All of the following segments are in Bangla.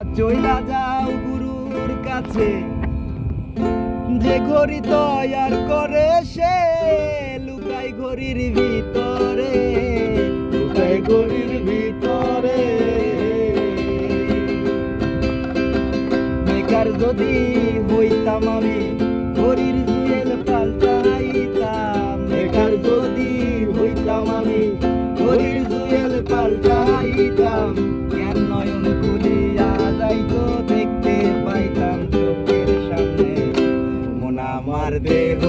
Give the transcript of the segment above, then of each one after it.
চইলা যাও গুরুর কাছে। যে ঘড়ি তৈয়ার করে, সে লুকাই ঘড়ির ভিতরে। লুকাই ঘড়ির ভিতরে। আমার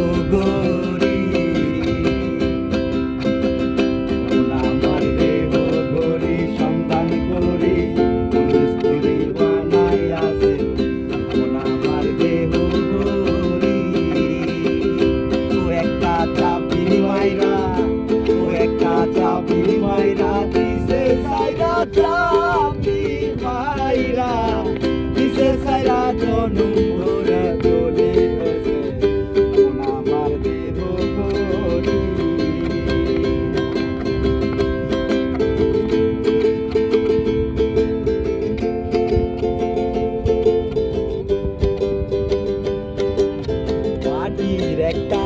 correct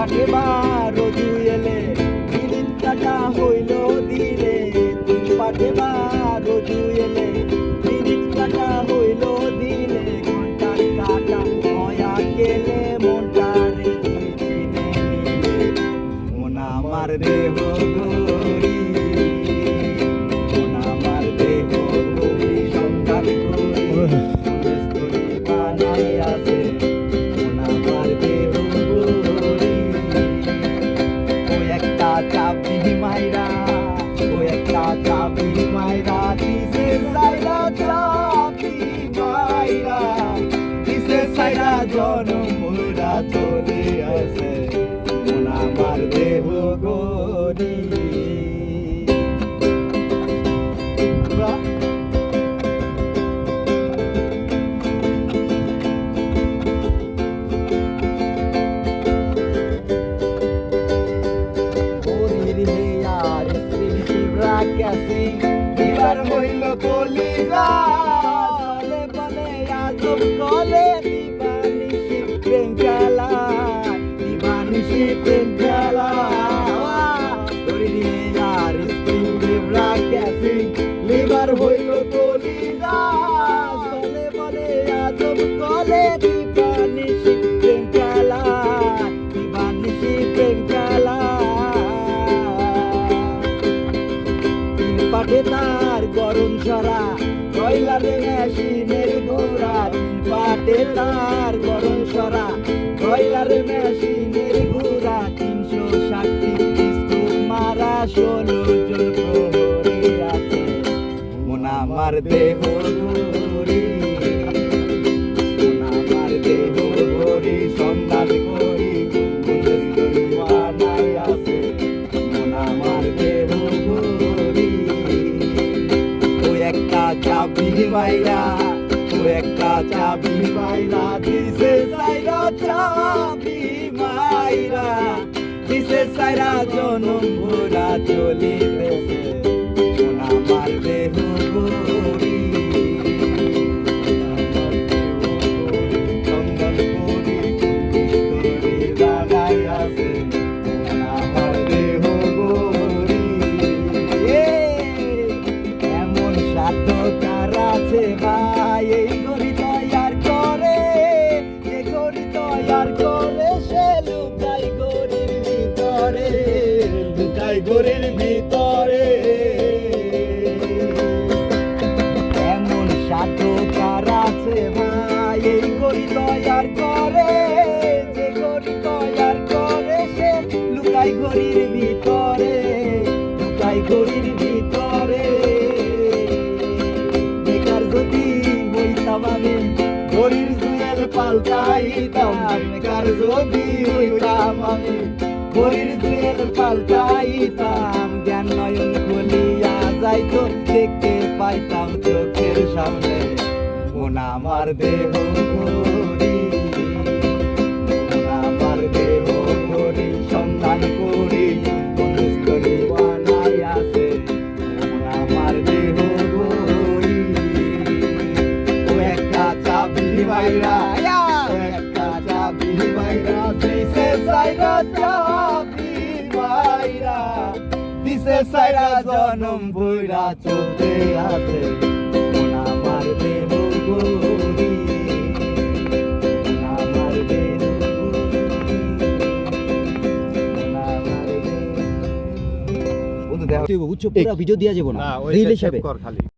পাটে বারো এলে দিন কাটা হইল দিলে। তিন পাটে বারো এলে দিন কাটা হইল এবার হইল কলিজা বলে আজব কলে দিবানিশি প্রেম খেলা, দিবানিশি প্রেম খেলা। হেয়ার স্ত্রী শিবরা ক্যাসি লিবার হইল কলিজা বলে বলে আজব কলে দিবানিশি প্রেম খেলা, দিবানিশি প্রেম খেলা। তিন পাটে সরা কয়লারে মেশিনের ঘোড়া পাটে তার গরম সরা। কয়লারে মেশিনের ঘোড়া তিনশো ষাটটি বিস্কুট মারা, ষোলো আছে মন আমার দেহ ঘুরি মন আমার দেহ ঘুরি বানাই আছে। মন আমার দেহ চাবি মাইরা, ও একটা চাবি মাইরা, দিছে সাইরা চাবি মাইরা, দিছে সাইরা জনম ভোরা চলিতেছে আমার দেহ গরি দাঁড়াই আছে গরি ভাই, এই ঘড়ি তৈয়ার করে, যে ঘড়ি তৈয়ার করে, সে লুকাই ঘড়ির ভিতরে, লুকাই ঘড়ির ভিতরে। এমন সাধ্য কার আছে ভাই, এই ঘড়ি তৈয়ার করে, যে ঘড়ি তৈয়ার করে, সে লুকাই ঘড়ির পাল্টাইতাম কার যদি হইতাম আমি বইয়ের দুয়ের পাল্টাইতাম জ্ঞান নয়ন যাইতো দেখতে পাইতাম চোখের সামনে। মন আমার দেহ সাইরা জনম ভুইরা চলতে আছে। মন আমার দেহ গরি মন আমার দেহ বন্ধু দেখো উচ্চ পুরা ভিডিও দিয়া যাব না। রিল হিসাবে। কর খালি।